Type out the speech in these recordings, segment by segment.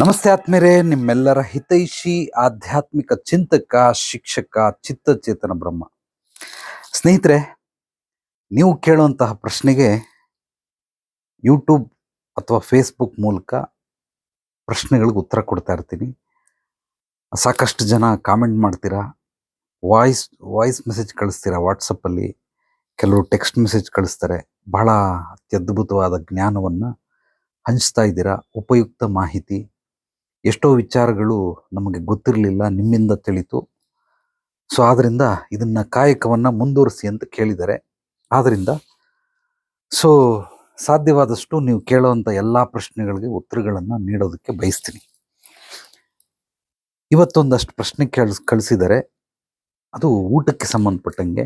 ನಮಸ್ತೆ ಆತ್ಮೀರೇ ನಿಮ್ಮೆಲ್ಲರ ಹಿತೈಷಿ ಆಧ್ಯಾತ್ಮಿಕ ಚಿಂತಕ, ಶಿಕ್ಷಕ, ಚಿತ್ತಚೇತನ ಬ್ರಹ್ಮ. ಸ್ನೇಹಿತರೆ, ನೀವು ಕೇಳುವಂತಹ ಪ್ರಶ್ನೆಗೆ ಯೂಟ್ಯೂಬ್ ಅಥವಾ ಫೇಸ್ಬುಕ್ ಮೂಲಕ ಪ್ರಶ್ನೆಗಳಿಗೆ ಉತ್ತರ ಕೊಡ್ತಾ ಇರ್ತೀನಿ. ಸಾಕಷ್ಟು ಜನ ಕಾಮೆಂಟ್ ಮಾಡ್ತೀರಾ ವಾಯ್ಸ್ ವಾಯ್ಸ್ ಮೆಸೇಜ್ ಕಳಿಸ್ತೀರಾ ವಾಟ್ಸಪ್ಪಲ್ಲಿ ಕೆಲವರು ಟೆಕ್ಸ್ಟ್ ಮೆಸೇಜ್ ಕಳಿಸ್ತಾರೆ. ಬಹಳ ಅತ್ಯದ್ಭುತವಾದ ಜ್ಞಾನವನ್ನು ಹಂಚ್ತಾ ಇದ್ದೀರಾ, ಉಪಯುಕ್ತ ಮಾಹಿತಿ. ಎಷ್ಟೋ ವಿಚಾರಗಳು ನಮಗೆ ಗೊತ್ತಿರಲಿಲ್ಲ ನಿಮ್ಮಿಂದ ತಿಳಿತು. ಸೊ ಆದ್ದರಿಂದ ಇದನ್ನು ಕಾಯಕವನ್ನು ಮುಂದುವರಿಸಿ ಅಂತ ಕೇಳಿದ್ದಾರೆ. ಆದ್ದರಿಂದ ಸೊ ಸಾಧ್ಯವಾದಷ್ಟು ನೀವು ಕೇಳುವಂಥ ಎಲ್ಲ ಪ್ರಶ್ನೆಗಳಿಗೆ ಉತ್ತರಗಳನ್ನು ನೀಡೋದಕ್ಕೆ ಬಯಸ್ತೀನಿ. ಇವತ್ತೊಂದಷ್ಟು ಪ್ರಶ್ನೆ ಕೇಳಿಸ್ ಕಳಿಸಿದ್ದಾರೆ. ಅದು ಊಟಕ್ಕೆ ಸಂಬಂಧಪಟ್ಟಂಗೆ.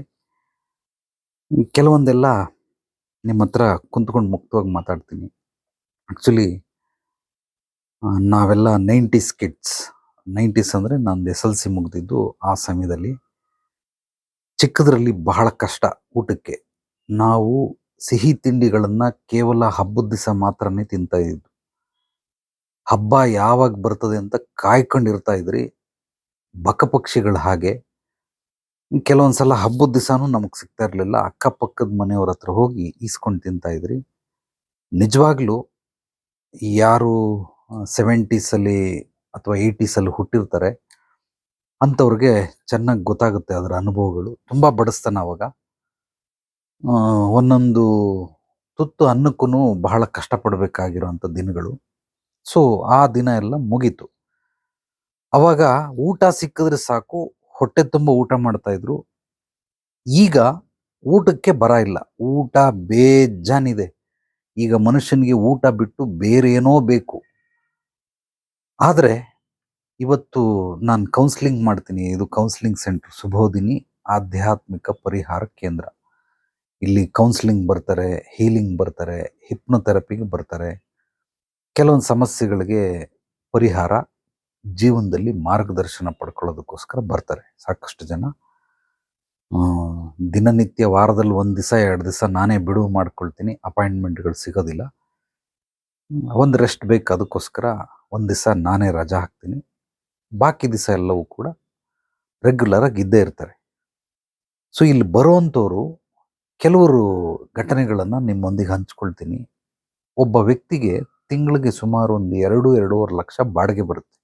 ಕೆಲವೊಂದೆಲ್ಲ ನಿಮ್ಮ ಹತ್ರ ಕುಂತ್ಕೊಂಡು ಮುಕ್ತವಾಗಿ ಮಾತಾಡ್ತೀನಿ. ಆಕ್ಚುಲಿ ಆ, ನಾವೆಲ್ಲ ನೈಂಟೀಸ್ ಕಿಡ್ಸ್. ನೈಂಟೀಸ್ ಅಂದರೆ ನಂದು ಎಸ್ ಎಲ್ ಸಿ ಮುಗ್ದಿದ್ದು ಆ ಸಮಯದಲ್ಲಿ ಚಿಕ್ಕದ್ರಲ್ಲಿ ಬಹಳ ಕಷ್ಟ ಊಟಕ್ಕೆ. ನಾವು ಸಿಹಿ ತಿಂಡಿಗಳನ್ನ ಕೇವಲ ಹಬ್ಬದ ದಿವಸ ಮಾತ್ರನೇ ತಿಂತಾ ಇದ್ದು ಹಬ್ಬ ಯಾವಾಗ ಬರ್ತದೆ ಅಂತ ಕಾಯ್ಕೊಂಡಿರ್ತಾ ಇದ್ರಿ. ಬಕಪಕ್ಷಿಗಳ ಹಾಗೆ. ಕೆಲವೊಂದ್ಸಲ ಹಬ್ಬದ ದಿವಸನೂ ನಮಗೆ ಸಿಗ್ತಾ ಇರಲಿಲ್ಲ. ಅಕ್ಕಪಕ್ಕದ ಮನೆಯವ್ರ ಹತ್ರ ಹೋಗಿ ಈಸ್ಕೊಂಡು ತಿಂತಾ ಇದ್ರಿ. ನಿಜವಾಗ್ಲೂ ಯಾರು ಸೆವೆಂಟೀಸಲ್ಲಿ ಅಥವಾ ಏಯ್ಟೀಸಲ್ಲಿ ಹುಟ್ಟಿರ್ತಾರೆ. ಅಂಥವ್ರಿಗೆ ಚೆನ್ನಾಗಿ ಗೊತ್ತಾಗುತ್ತೆ ಅದರ ಅನುಭವಗಳು. ತುಂಬ ಬಡಿಸ್ತಾನೆ ಅವಾಗ. ಒಂದೊಂದು ತುತ್ತು ಅನ್ನಕ್ಕೂ ಬಹಳ ಕಷ್ಟಪಡಬೇಕಾಗಿರೋಂಥ ದಿನಗಳು. ಸೊ ಆ ದಿನ ಎಲ್ಲ ಮುಗೀತು. ಅವಾಗ ಊಟ ಸಿಕ್ಕಿದ್ರೆ ಸಾಕು, ಹೊಟ್ಟೆ ತುಂಬ ಊಟ ಮಾಡ್ತಾ ಇದ್ರು. ಈಗ ಊಟಕ್ಕೆ ಬರ ಇಲ್ಲ. ಊಟ ಬೇಜಾನಿದೆ. ಈಗ ಮನುಷ್ಯನಿಗೆ ಊಟ ಬಿಟ್ಟು ಬೇರೆ ಏನೋ ಬೇಕು. ಆದರೆ ಇವತ್ತು ನಾನು ಕೌನ್ಸ್ಲಿಂಗ್ ಮಾಡ್ತೀನಿ. ಇದು ಕೌನ್ಸ್ಲಿಂಗ್ ಸೆಂಟರ್ ಸುಬೋಧಿನಿ ಆಧ್ಯಾತ್ಮಿಕ ಪರಿಹಾರ ಕೇಂದ್ರ. ಇಲ್ಲಿ ಕೌನ್ಸ್ಲಿಂಗ್ ಬರ್ತಾರೆ ಹೀಲಿಂಗ್ ಬರ್ತಾರೆ ಹಿಪ್ನೋಥೆರಪಿಗೆ ಬರ್ತಾರೆ. ಕೆಲವೊಂದು ಸಮಸ್ಯೆಗಳಿಗೆ ಪರಿಹಾರ ಜೀವನದಲ್ಲಿ ಮಾರ್ಗದರ್ಶನ ಪಡ್ಕೊಳ್ಳೋದಕ್ಕೋಸ್ಕರ ಬರ್ತಾರೆ. ಸಾಕಷ್ಟು ಜನ. ದಿನನಿತ್ಯ ವಾರದಲ್ಲಿ ಒಂದು ದಿವಸ ಎರಡು ದಿವಸ ನಾನೇ ಬಿಡುವು ಮಾಡ್ಕೊಳ್ತೀನಿ. ಅಪಾಯಿಂಟ್ಮೆಂಟ್ಗಳು ಸಿಗೋದಿಲ್ಲ. ಒಂದು ರೆಸ್ಟ್ ಬೇಕು ಅದಕ್ಕೋಸ್ಕರ ಒಂದು ದಿವಸ ನಾನೇ ರಜಾ ಹಾಕ್ತೀನಿ. ಬಾಕಿ ದಿವಸ ಎಲ್ಲವೂ ಕೂಡ ರೆಗ್ಯುಲರಾಗಿ ಇದ್ದೇ ಇರ್ತಾರೆ. ಸೊ ಇಲ್ಲಿ ಬರುವಂಥವ್ರು ಕೆಲವರು ಘಟನೆಗಳನ್ನು ನಿಮ್ಮೊಂದಿಗೆ ಹಂಚ್ಕೊಳ್ತೀನಿ. ಒಬ್ಬ ವ್ಯಕ್ತಿಗೆ ತಿಂಗಳಿಗೆ ಸುಮಾರು ಒಂದು ಎರಡು, ಎರಡೂವರೆ ಲಕ್ಷ ಬಾಡಿಗೆ ಬರುತ್ತೆ.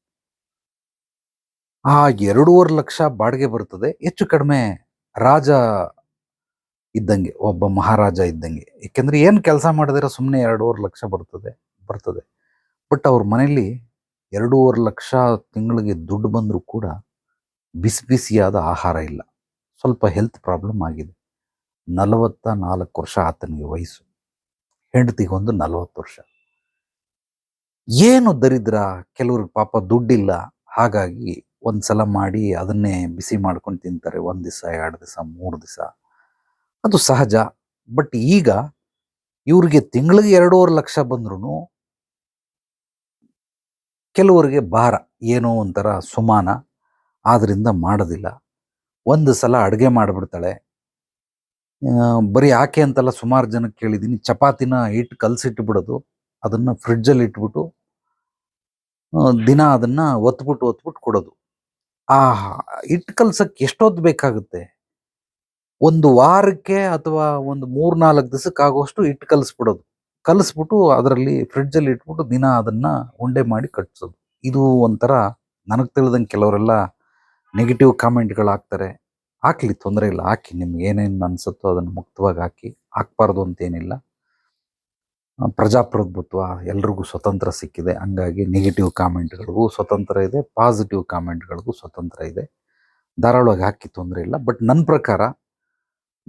ಆ ಎರಡೂವರೆ ಲಕ್ಷ ಬಾಡಿಗೆ ಬರ್ತದೆ. ಹೆಚ್ಚು ಕಡಿಮೆ ರಾಜ ಇದ್ದಂಗೆ, ಒಬ್ಬ ಮಹಾರಾಜ ಇದ್ದಂಗೆ. ಏಕೆಂದರೆ ಏನು ಕೆಲಸ ಮಾಡಿದ್ರೆ ಸುಮ್ಮನೆ ಎರಡೂವರೆ ಲಕ್ಷ ಬರ್ತದೆ. ಬರ್ತದೆ. ಬಟ್ ಅವ್ರ ಮನೇಲಿ ಎರಡೂವರೆ ಲಕ್ಷ ತಿಂಗಳಿಗೆ ದುಡ್ಡು ಬಂದರೂ ಕೂಡ ಬಿಸಿ ಬಿಸಿಯಾದ ಆಹಾರ ಇಲ್ಲ. ಸ್ವಲ್ಪ ಹೆಲ್ತ್ ಪ್ರಾಬ್ಲಮ್ ಆಗಿದೆ. ನಲವತ್ತ ನಾಲ್ಕು ವರ್ಷ ಆತನಿಗೆ ವಯಸ್ಸು. ಹೆಂಡತಿಗೊಂದು ನಲವತ್ತು ವರ್ಷ. ಏನು ದರಿದ್ರ ಕೆಲವ್ರಿಗೆ ಪಾಪ ದುಡ್ಡಿಲ್ಲ. ಹಾಗಾಗಿ ಒಂದ್ಸಲ ಮಾಡಿ ಅದನ್ನೇ ಬಿಸಿ ಮಾಡ್ಕೊಂಡು ತಿಂತಾರೆ. ಒಂದು ದಿವಸ ಎರಡು ದಿವಸ ಮೂರು ದಿವಸ ಅದು ಸಹಜ. ಬಟ್ ಈಗ ಇವ್ರಿಗೆ ತಿಂಗಳಿಗೆ ಎರಡೂವರೆ ಲಕ್ಷ ಬಂದ್ರೂ ಕೆಲವರಿಗೆ ಭಾರ, ಏನೋ ಒಂಥರ ಸುಮಾನ ಆದ್ದರಿಂದ ಮಾಡೋದಿಲ್ಲ. ಒಂದು ಸಲ ಅಡುಗೆ ಮಾಡಿಬಿಡ್ತಾಳೆ. ಬರೀ ಆಕೆ ಅಂತಲ್ಲ ಸುಮಾರು ಜನಕ್ಕೆ ಕೇಳಿದ್ದೀನಿ, ಚಪಾತಿನ ಇಟ್ಟು ಕಲಸಿಟ್ಬಿಡೋದು, ಅದನ್ನು ಫ್ರಿಡ್ಜಲ್ಲಿ ಇಟ್ಬಿಟ್ಟು ದಿನ ಅದನ್ನು ಒತ್ಬಿಟ್ಟು ಒತ್ಬಿಟ್ಟು ಕೊಡೋದು. ಆ ಹಿಟ್ಟು ಕಲ್ಸಕ್ಕೆ ಎಷ್ಟೊತ್ತು ಬೇಕಾಗುತ್ತೆ? ಒಂದು ವಾರಕ್ಕೆ ಅಥವಾ ಒಂದು ಮೂರ್ನಾಲ್ಕು ದಿವಸಕ್ಕಾಗೋಷ್ಟು ಆಗುವಷ್ಟು ಹಿಟ್ಟು ಕಲಿಸ್ಬಿಡೋದು. ಕಲಿಸ್ಬಿಟ್ಟು ಅದರಲ್ಲಿ ಫ್ರಿಡ್ಜಲ್ಲಿ ಇಟ್ಬಿಟ್ಟು ದಿನ ಅದನ್ನು ಉಂಡೆ ಮಾಡಿ ಕಟ್ಸೋದು. ಇದು ಒಂಥರ ನನಗೆ ತಿಳಿದಂಗೆ ಕೆಲವರೆಲ್ಲ ನೆಗೆಟಿವ್ ಕಾಮೆಂಟ್ಗಳು ಹಾಕ್ತಾರೆ ಹಾಕ್ಲಿ, ತೊಂದರೆ ಇಲ್ಲ, ಹಾಕಿ, ನಿಮ್ಗೆ ಏನೇನು ಅನ್ಸುತ್ತೋ ಅದನ್ನು ಮುಕ್ತವಾಗಿ ಹಾಕಿ, ಹಾಕ್ಬಾರ್ದು ಅಂತೇನಿಲ್ಲ. ಪ್ರಜಾಪ್ರಭುತ್ವ, ಎಲ್ರಿಗೂ ಸ್ವತಂತ್ರ ಸಿಕ್ಕಿದೆ. ಹಂಗಾಗಿ ನೆಗೆಟಿವ್ ಕಾಮೆಂಟ್ಗಳಿಗೂ ಸ್ವತಂತ್ರ ಇದೆ ಪಾಸಿಟಿವ್ ಕಾಮೆಂಟ್ಗಳಿಗೂ ಸ್ವತಂತ್ರ ಇದೆ. ಧಾರಾಳವಾಗಿ ಹಾಕಿ ತೊಂದರೆ ಇಲ್ಲ. ಬಟ್ ನನ್ನ ಪ್ರಕಾರ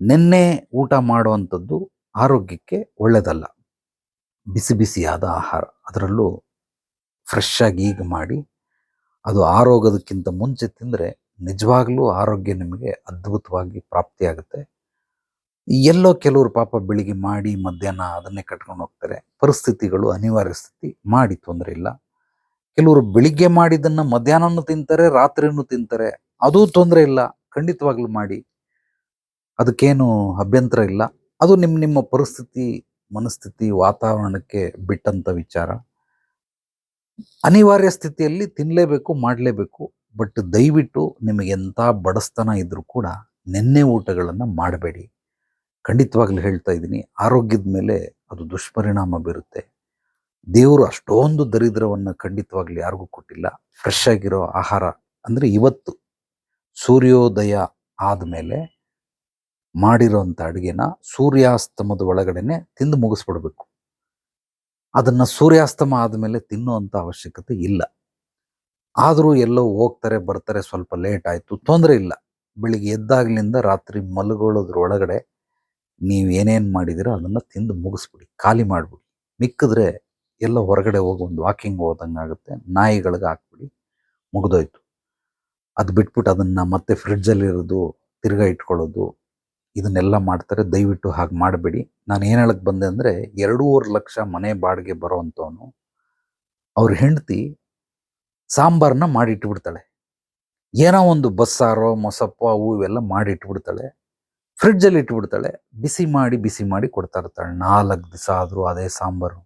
ನಿನ್ನೆ ಊಟ ಮಾಡುವಂಥದ್ದು ಆರೋಗ್ಯಕ್ಕೆ ಒಳ್ಳೆಯದಲ್ಲ ಬಿಸಿ ಬಿಸಿಯಾದ ಆಹಾರ. ಅದರಲ್ಲೂ ಫ್ರೆಶ್ ಆಗಿ ಈಗ ಮಾಡಿ ಅದು ಆರೋಗ್ಯದಕ್ಕಿಂತ ಮುಂಚೆ ತಿಂದರೆ ನಿಜವಾಗ್ಲೂ ಆರೋಗ್ಯ ನಿಮಗೆ ಅದ್ಭುತವಾಗಿ ಪ್ರಾಪ್ತಿಯಾಗುತ್ತೆ. ಎಲ್ಲೋ ಕೆಲವರು ಪಾಪ ಬೆಳಿಗ್ಗೆ ಮಾಡಿ ಮಧ್ಯಾಹ್ನ ಅದನ್ನೇ ಕಟ್ಕೊಂಡು ಹೋಗ್ತಾರೆ. ಪರಿಸ್ಥಿತಿಗಳು ಅನಿವಾರ್ಯ ಸ್ಥಿತಿ, ಮಾಡಿ ತೊಂದರೆ ಇಲ್ಲ. ಕೆಲವರು ಬೆಳಿಗ್ಗೆ ಮಾಡಿದ್ದನ್ನು ಮಧ್ಯಾಹ್ನನೂ ತಿಂತಾರೆ, ರಾತ್ರಿನೂ ತಿಂತಾರೆ. ಅದೂ ತೊಂದರೆ ಇಲ್ಲ. ಖಂಡಿತವಾಗ್ಲೂ ಮಾಡಿ. ಅದಕ್ಕೇನು ಅಭ್ಯಂತರ ಇಲ್ಲ. ಅದು ನಿಮ್ಮ ನಿಮ್ಮ ಪರಿಸ್ಥಿತಿ ಮನಸ್ಥಿತಿ ವಾತಾವರಣಕ್ಕೆ ಬಿಟ್ಟಂತ ವಿಚಾರ. ಅನಿವಾರ್ಯ ಸ್ಥಿತಿಯಲ್ಲಿ ತಿನ್ನಲೇಬೇಕು ಮಾಡಲೇಬೇಕು, ಬಟ್ ದಯವಿಟ್ಟು ನಿಮಗೆ ಎಂಥ ಬಡಸ್ತನ ಇದ್ದರೂ ಕೂಡ ನೆನ್ನೆ ಊಟಗಳನ್ನು ಮಾಡಬೇಡಿ. ಖಂಡಿತವಾಗ್ಲೂ ಹೇಳ್ತಾ ಇದ್ದೀನಿ, ಆರೋಗ್ಯದ ಮೇಲೆ ಅದು ದುಷ್ಪರಿಣಾಮ ಬೀರುತ್ತೆ. ದೇವರು ಅಷ್ಟೊಂದು ದರಿದ್ರವನ್ನು ಖಂಡಿತವಾಗ್ಲೂ ಯಾರಿಗೂ ಕೊಟ್ಟಿಲ್ಲ. ಫ್ರೆಶ್ ಆಗಿರೋ ಆಹಾರ ಅಂದರೆ ಇವತ್ತು ಸೂರ್ಯೋದಯ ಆದಮೇಲೆ ಮಾಡಿರೋಂಥ ಅಡುಗೆನ ಸೂರ್ಯಾಸ್ತಮದ ಒಳಗಡೆನೆ ತಿಂದು ಮುಗಿಸ್ಬಿಡ್ಬೇಕು. ಅದನ್ನು ಸೂರ್ಯಾಸ್ತಮ ಆದಮೇಲೆ ತಿನ್ನುವಂಥ ಅವಶ್ಯಕತೆ ಇಲ್ಲ. ಆದರೂ ಎಲ್ಲೋ ಹೋಗ್ತಾರೆ, ಬರ್ತಾರೆ, ಸ್ವಲ್ಪ ಲೇಟ್ ಆಯಿತು, ತೊಂದರೆ ಇಲ್ಲ. ಬೆಳಿಗ್ಗೆ ಎದ್ದಾಗ್ಲಿಂದ ರಾತ್ರಿ ಮಲಗೊಳ್ಳೋದ್ರ ಒಳಗಡೆ ನೀವು ಏನೇನು ಮಾಡಿದಿರೋ ಅದನ್ನು ತಿಂದು ಮುಗಿಸ್ಬಿಡಿ, ಖಾಲಿ ಮಾಡಿಬಿಡಿ. ಮಿಕ್ಕಿದ್ರೆ ಎಲ್ಲ ಹೊರಗಡೆ ಹೋಗಿ ಒಂದು ವಾಕಿಂಗ್ ಹೋದಂಗೆ ಆಗುತ್ತೆ, ನಾಯಿಗಳಿಗೆ ಹಾಕ್ಬಿಡಿ, ಮುಗಿದೋಯ್ತು. ಅದು ಬಿಟ್ಬಿಟ್ಟು ಅದನ್ನು ಮತ್ತೆ ಫ್ರಿಡ್ಜಲ್ಲಿರೋದು ತಿರ್ಗಾ ಇಟ್ಕೊಳ್ಳೋದು ಇದನ್ನೆಲ್ಲ ಮಾಡ್ತಾರೆ. ದಯವಿಟ್ಟು ಹಾಗೆ ಮಾಡಬೇಡಿ. ನಾನು ಏನು ಹೇಳಕ್ಕೆ ಬಂದೆ ಅಂದರೆ, ಎರಡೂವರೆ ಲಕ್ಷ ಮನೆ ಬಾಡಿಗೆ ಬರೋವಂಥವನು, ಅವ್ರ ಹೆಂಡತಿ ಸಾಂಬಾರನ್ನ ಮಾಡಿಟ್ಬಿಡ್ತಾಳೆ. ಏನೋ ಒಂದು ಬಸ್ಸಾರೋ, ಮೊಸಪ್ಪ, ಅವು ಇವೆಲ್ಲ ಮಾಡಿಟ್ಬಿಡ್ತಾಳೆ. ಫ್ರಿಡ್ಜಲ್ಲಿ ಇಟ್ಬಿಡ್ತಾಳೆ. ಬಿಸಿ ಮಾಡಿ ಬಿಸಿ ಮಾಡಿ ಕೊಡ್ತಾ ಇರ್ತಾಳೆ. ನಾಲ್ಕು ದಿವಸ ಆದರೂ ಅದೇ ಸಾಂಬಾರು.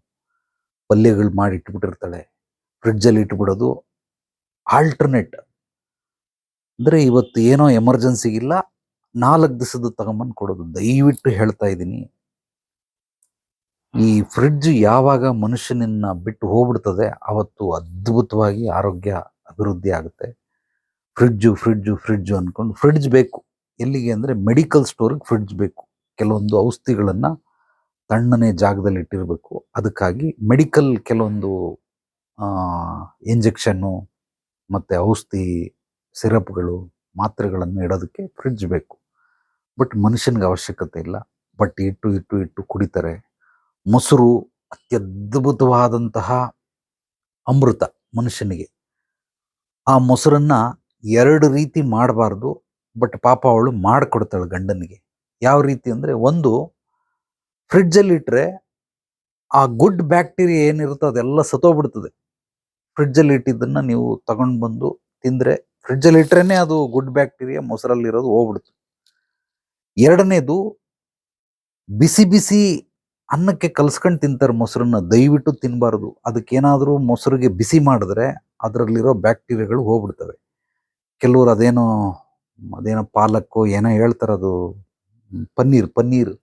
ಪಲ್ಯಗಳು ಮಾಡಿ ಇಟ್ಬಿಟ್ಟಿರ್ತಾಳೆ ಫ್ರಿಡ್ಜಲ್ಲಿ ಇಟ್ಬಿಡೋದು ಆಲ್ಟರ್ನೇಟ್ ಅಂದರೆ ಇವತ್ತು ಏನೋ ಎಮರ್ಜೆನ್ಸಿಗಿಲ್ಲ ನಾಲ್ಕು ದಿವಸದ ತಗೊಂಬಂದು ಕೊಡೋದು ದಯವಿಟ್ಟು ಹೇಳ್ತಾ ಇದ್ದೀನಿ. ಈ ಫ್ರಿಡ್ಜ್ ಯಾವಾಗ ಮನುಷ್ಯನನ್ನ ಬಿಟ್ಟು ಹೋಗ್ಬಿಡ್ತದೆ ಅವತ್ತು ಅದ್ಭುತವಾಗಿ ಆರೋಗ್ಯ ಅಭಿವೃದ್ಧಿ ಆಗುತ್ತೆ. ಫ್ರಿಡ್ಜು ಫ್ರಿಡ್ಜು ಫ್ರಿಡ್ಜು ಅಂದ್ಕೊಂಡು ಫ್ರಿಡ್ಜ್ ಬೇಕು. ಎಲ್ಲಿಗೆ ಅಂದರೆ ಮೆಡಿಕಲ್ ಸ್ಟೋರಿಗೆ ಫ್ರಿಡ್ಜ್ ಬೇಕು. ಕೆಲವೊಂದು ಔಷಧಿಗಳನ್ನು ತಣ್ಣನೆ ಜಾಗದಲ್ಲಿ ಇಟ್ಟಿರಬೇಕು. ಅದಕ್ಕಾಗಿ ಮೆಡಿಕಲ್ ಕೆಲವೊಂದು ಇಂಜೆಕ್ಷನ್ನು ಮತ್ತು ಔಷಧಿ, ಸಿರಪ್ಗಳು, ಮಾತ್ರೆಗಳನ್ನು ಇಡೋದಕ್ಕೆ ಫ್ರಿಡ್ಜ್ ಬೇಕು. ಬಟ್ ಮನುಷ್ಯನಿಗೆ ಅವಶ್ಯಕತೆ ಇಲ್ಲ. ಬಟ್ ಇಟ್ಟು ಇಟ್ಟು ಇಟ್ಟು ಕುಡಿತಾರೆ. ಮೊಸರು ಅತ್ಯದ್ಭುತವಾದಂತಹ ಅಮೃತ ಮನುಷ್ಯನಿಗೆ. ಆ ಮೊಸರನ್ನ ಎರಡು ರೀತಿ ಮಾಡಬಾರ್ದು. ಬಟ್ ಪಾಪ ಅವಳು ಮಾಡಿಕೊಡ್ತಾಳೆ ಗಂಡನಿಗೆ. ಯಾವ ರೀತಿ ಅಂದರೆ ಒಂದು ಫ್ರಿಡ್ಜಲ್ಲಿ ಇಟ್ಟರೆ ಆ ಗುಡ್ ಬ್ಯಾಕ್ಟೀರಿಯಾ ಏನಿರುತ್ತೋ ಅದೆಲ್ಲ ಸತ್ತೋಗ್ಬಿಡ್ತದೆ. ಫ್ರಿಡ್ಜಲ್ಲಿ ಇಟ್ಟಿದ್ದನ್ನು ನೀವು ತಗೊಂಡು ಬಂದು ತಿಂದರೆ ಫ್ರಿಡ್ಜಲ್ಲಿ ಇಟ್ರೇನೆ ಅದು ಗುಡ್ ಬ್ಯಾಕ್ಟೀರಿಯಾ ಮೊಸರಲ್ಲಿರೋದು ಹೋಗ್ಬಿಡ್ತು ಎರಡನೇದು ಬಿಸಿ ಬಿಸಿ ಅನ್ನಕ್ಕೆ ಕಲ್ಸ್ಕೊಂಡು ತಿಂತಾರೆ ಮೊಸರನ್ನ, ದಯವಿಟ್ಟು ತಿನ್ನಬಾರ್ದು ಅದಕ್ಕೇನಾದರೂ ಮೊಸರಿಗೆ ಬಿಸಿ ಮಾಡಿದ್ರೆ ಅದರಲ್ಲಿರೋ ಬ್ಯಾಕ್ಟೀರಿಯಾಗಳು ಹೋಗ್ಬಿಡ್ತವೆ. ಕೆಲವರು ಅದೇನೋ ಅದೇನೋ ಪಾಲಕ್ಕು ಏನೋ ಹೇಳ್ತಾರೆ ಅದು, ಪನ್ನೀರ್ ಪನ್ನೀರ್.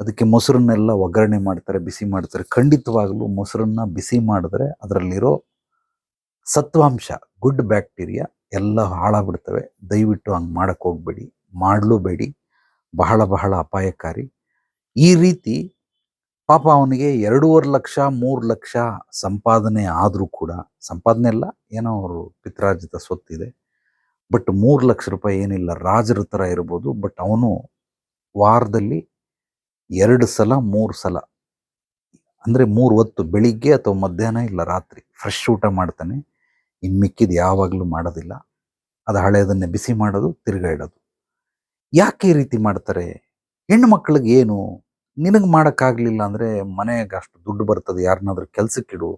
ಅದಕ್ಕೆ ಮೊಸರನ್ನೆಲ್ಲ ಒಗ್ಗರಣೆ ಮಾಡ್ತಾರೆ, ಬಿಸಿ ಮಾಡ್ತಾರೆ. ಖಂಡಿತವಾಗ್ಲೂ ಮೊಸರನ್ನ ಬಿಸಿ ಮಾಡಿದ್ರೆ ಅದರಲ್ಲಿರೋ ಸತ್ವಾಂಶ, ಗುಡ್ ಬ್ಯಾಕ್ಟೀರಿಯಾ ಎಲ್ಲ ಹಾಳಾಗ್ಬಿಡ್ತವೆ. ದಯವಿಟ್ಟು ಹಂಗೆ ಹೋಗಬೇಡಿ. ಹೋಗ್ಬೇಡಿ ಮಾಡಲೂಬೇಡಿ ಬಹಳ ಬಹಳ ಅಪಾಯಕಾರಿ. ಈ ರೀತಿ ಪಾಪ ಅವನಿಗೆ ಎರಡೂವರೆ ಲಕ್ಷ, ಮೂರು ಲಕ್ಷ ಸಂಪಾದನೆ ಆದರೂ ಕೂಡ, ಸಂಪಾದನೆ ಅಲ್ಲ, ಏನೋ ಅವರು ಪಿತ್ರಾರ್ಜಿತ ಸ್ವತ್ತಿದೆ, ಬಟ್ ಮೂರು ಲಕ್ಷ ರೂಪಾಯಿ ಏನಿಲ್ಲ, ರಾಜರ ಥರ ಇರ್ಬೋದು, ಬಟ್ ಅವನು ವಾರದಲ್ಲಿ ಎರಡು ಸಲ, ಮೂರು ಸಲ, ಅಂದರೆ ಮೂರು ಹೊತ್ತು ಬೆಳಿಗ್ಗೆ ಅಥವಾ ಮಧ್ಯಾಹ್ನ ಇಲ್ಲ ರಾತ್ರಿ ಫ್ರೆಶ್ ಊಟ ಮಾಡ್ತಾನೆ ಇನ್ನು ಮಿಕ್ಕಿದ್ದು ಯಾವಾಗಲೂ ಮಾಡೋದಿಲ್ಲ, ಅದು ಹಳೆಯದನ್ನೇ ಬಿಸಿ ಮಾಡೋದು, ತಿರ್ಗಾ ಇಡೋದು. ಯಾಕೆ ಈ ರೀತಿ ಮಾಡ್ತಾರೆ? ಹೆಣ್ಣು ಮಕ್ಕಳಿಗೆ ಏನು? ನಿನಗೆ ಮಾಡೋಕ್ಕಾಗಲಿಲ್ಲ ಅಂದರೆ ಮನೆಗೆ ಅಷ್ಟು ದುಡ್ಡು ಬರ್ತದೆ ಯಾರನ್ನಾದ್ರೂ ಕೆಲಸಕ್ಕಿಡು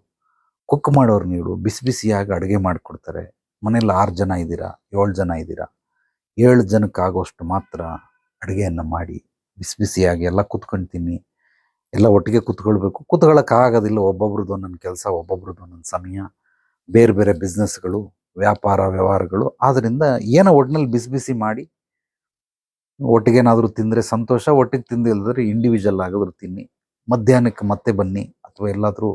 ಕುಕ್ ಮಾಡೋರು ನೀಡು ಬಿಸಿ ಬಿಸಿಯಾಗಿ ಅಡುಗೆ ಮಾಡಿಕೊಡ್ತಾರೆ. ಮನೇಲಿ ಆರು ಜನ ಇದ್ದೀರಾ? ಏಳು ಜನ ಇದ್ದೀರಾ? ಏಳು ಜನಕ್ಕಾಗೋಷ್ಟು ಮಾತ್ರ ಅಡುಗೆಯನ್ನು ಮಾಡಿ. ಬಿಸಿ ಬಿಸಿಯಾಗಿ ಎಲ್ಲ ಕುತ್ಕೊಂಡು ಎಲ್ಲ ಒಟ್ಟಿಗೆ ಕೂತ್ಕೊಳ್ಬೇಕು. ಕೂತ್ಕೊಳ್ಳೋಕ್ಕಾಗೋದಿಲ್ಲ ಒಬ್ಬೊಬ್ರದ್ದು ಒಂದೊಂದು ಕೆಲಸ ಒಬ್ಬೊಬ್ರದ್ದು ಒಂದೊಂದು ಸಮಯ. ಬೇರೆ ಬೇರೆ ಬಿಸ್ನೆಸ್ಗಳು ವ್ಯಾಪಾರ, ವ್ಯವಹಾರಗಳು. ಆದ್ದರಿಂದ ಏನೋ ಒಟ್ಟಿನಲ್ಲಿ ಬಿಸಿ ಬಿಸಿ ಮಾಡಿ ಒಟ್ಟಿಗೇನಾದರೂ ತಿಂದರೆ ಸಂತೋಷ, ಒಟ್ಟಿಗೆ ತಿಂದಿಲ್ಲದ್ರೆ ಇಂಡಿವಿಜುವಲ್ ಆಗಿದ್ರು ತಿನ್ನಿ. ಮಧ್ಯಾಹ್ನಕ್ಕೆ ಮತ್ತೆ ಬನ್ನಿ ಅಥವಾ ಎಲ್ಲಾದರೂ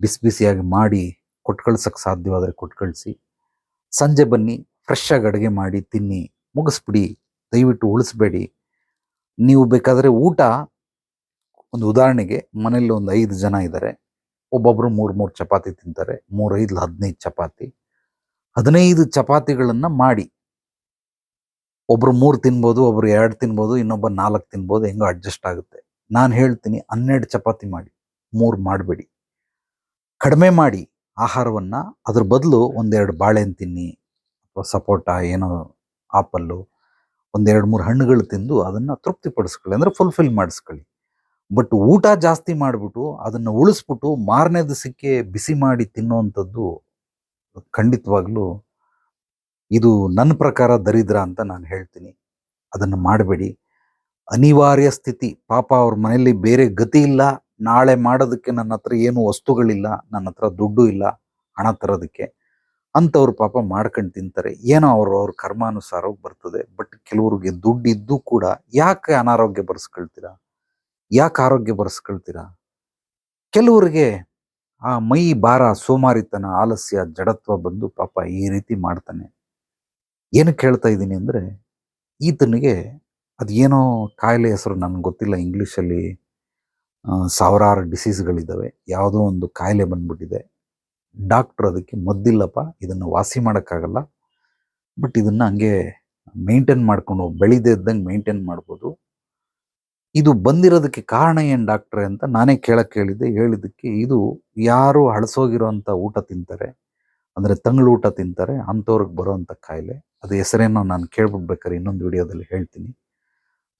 ಬಿಸಿ ಬಿಸಿಯಾಗಿ ಮಾಡಿ ಕೊಟ್ಟು ಕಳ್ಸೋಕ್ಕೆ ಸಾಧ್ಯವಾದರೆ ಕೊಟ್ಟು ಕಳಿಸಿ ಸಂಜೆ ಬನ್ನಿ ಫ್ರೆಶ್ ಆಗಿ ಅಡುಗೆ ಮಾಡಿ, ತಿನ್ನಿ, ಮುಗಿಸ್ಬಿಡಿ, ದಯವಿಟ್ಟು ಉಳಿಸ್ಬೇಡಿ. ನೀವು ಬೇಕಾದರೆ ಊಟ, ಒಂದು ಉದಾಹರಣೆಗೆ ಮನೇಲಿ ಒಂದು ಐದು ಜನ ಇದ್ದಾರೆ ಒಬ್ಬೊಬ್ಬರು ಮೂರು ಮೂರು ಚಪಾತಿ ತಿಂತಾರೆ ಮೂರೈದು ಹದಿನೈದು ಚಪಾತಿ. ಹದಿನೈದು ಚಪಾತಿಗಳನ್ನು ಮಾಡಿ ಒಬ್ರು ಮೂರು ತಿನ್ಬೋದು, ಒಬ್ರು ಎರಡು ತಿನ್ಬೋದು, ಇನ್ನೊಬ್ಬ ನಾಲ್ಕು ತಿನ್ಬೋದು, ಹೆಂಗೋ ಅಡ್ಜಸ್ಟ್ ಆಗುತ್ತೆ. ನಾನು ಹೇಳ್ತೀನಿ, ಹನ್ನೆರಡು ಚಪಾತಿ ಮಾಡಿ, ಮೂರು ಮಾಡಬೇಡಿ. ಕಡಿಮೆ ಮಾಡಿ ಆಹಾರವನ್ನು, ಅದ್ರ ಬದಲು ಒಂದೆರಡು ಬಾಳೆಹಣ್ಣು ತಿನ್ನಿ, ಅಥವಾ ಸಪೋಟ, ಏನೋ ಆಪಲ್ಲು, ಒಂದೆರಡು ಮೂರು ಹಣ್ಣುಗಳು ತಿಂದು ಅದನ್ನು ತೃಪ್ತಿಪಡಿಸ್ಕೊಳ್ಳಿ, ಅಂದರೆ ಫುಲ್ಫಿಲ್ ಮಾಡಿಸ್ಕೊಳ್ಳಿ. ಬಟ್ ಊಟ ಜಾಸ್ತಿ ಮಾಡಿಬಿಟ್ಟು, ಅದನ್ನು ಉಳಿಸ್ಬಿಟ್ಟು ಮಾರನೇ ದಿವಸಕ್ಕೆ ಬಿಸಿ ಮಾಡಿ ತಿನ್ನುವಂಥದ್ದು ಖಂಡಿತವಾಗ್ಲೂ ಇದು ನನ್ನ ಪ್ರಕಾರ ದರಿದ್ರ ಅಂತ ನಾನು ಹೇಳ್ತೀನಿ. ಅದನ್ನು ಮಾಡಬೇಡಿ. ಅನಿವಾರ್ಯ ಸ್ಥಿತಿ. ಪಾಪ ಅವ್ರ ಮನೆಯಲ್ಲಿ ಬೇರೆ ಗತಿ ಇಲ್ಲ. ನಾಳೆ ಮಾಡೋದಕ್ಕೆ ನನ್ನ ಹತ್ರ ಏನು ವಸ್ತುಗಳಿಲ್ಲ. ನನ್ನ ಹತ್ರ ದುಡ್ಡು ಇಲ್ಲ. ಹಣ ತರೋದಕ್ಕೆ. ಅಂಥವ್ರು ಪಾಪ ಮಾಡ್ಕೊಂಡು ತಿಂತಾರೆ. ಏನೋ ಅವರು, ಅವ್ರ ಕರ್ಮಾನುಸಾರವಾಗಿ ಬರ್ತದೆ. ಬಟ್ ಕೆಲವ್ರಿಗೆ ದುಡ್ಡಿದ್ದು ಕೂಡ ಯಾಕೆ ಅನಾರೋಗ್ಯ ಬರ್ಸ್ಕೊಳ್ತೀರಾ? ಯಾಕೆ ಆರೋಗ್ಯ ಬರ್ಸ್ಕೊಳ್ತೀರಾ? ಕೆಲವರಿಗೆ ಆ ಮೈ ಭಾರ ಸೋಮಾರಿತನ, ಆಲಸ್ಯ, ಜಡತ್ವ ಬಂದು ಪಾಪ ಈ ರೀತಿ ಮಾಡ್ತಾನೆ. ಏನಕ್ಕೆ ಹೇಳ್ತಾ ಇದ್ದೀನಿ ಅಂದರೆ, ಈತನಿಗೆ ಅದೇನೋ ಕಾಯಿಲೆ ಹೆಸರು ನನಗೆ ಗೊತ್ತಿಲ್ಲ, ಇಂಗ್ಲೀಷಲ್ಲಿ ಸಾವಿರಾರು ಡಿಸೀಸ್ಗಳಿದ್ದಾವೆ ಯಾವುದೋ ಒಂದು ಕಾಯಿಲೆ ಬಂದ್ಬಿಟ್ಟಿದೆ. ಡಾಕ್ಟ್ರ್ ಅದಕ್ಕೆ ಮದ್ದಿಲ್ಲಪ್ಪ, ಇದನ್ನು ವಾಸಿ ಮಾಡೋಕ್ಕಾಗಲ್ಲ. ಬಟ್ ಇದನ್ನು ಹಂಗೆ ಮೇಂಟೈನ್ ಮಾಡ್ಕೊಂಡು ಬೆಳಿದೇ ಇದ್ದಂಗೆ ಮೇಂಟೈನ್ ಮಾಡ್ಬೋದು. ಇದು ಬಂದಿರೋದಕ್ಕೆ ಕಾರಣ ಏನು ಡಾಕ್ಟ್ರೆ ಅಂತ ನಾನೇ ಕೇಳಕ್ಕೆ ಹೇಳಿದ್ದೆ. ಹೇಳಿದ್ದಕ್ಕೆ ಇದು ಯಾರು ಹಳಸೋಗಿರೋಂಥ ಊಟ ತಿಂತಾರೆ. ಅಂದರೆ ತಂಗಳು ಊಟ ತಿಂತಾರೆ, ಅಂಥವ್ರಿಗೆ ಬರೋವಂಥ ಕಾಯಿಲೆ. ಅದು ಹೆಸರೇನೋ ನಾನು ಕೇಳ್ಬಿಡ್ಬೇಕಾದ್ರೆ ಇನ್ನೊಂದು ವಿಡಿಯೋದಲ್ಲಿ ಹೇಳ್ತೀನಿ.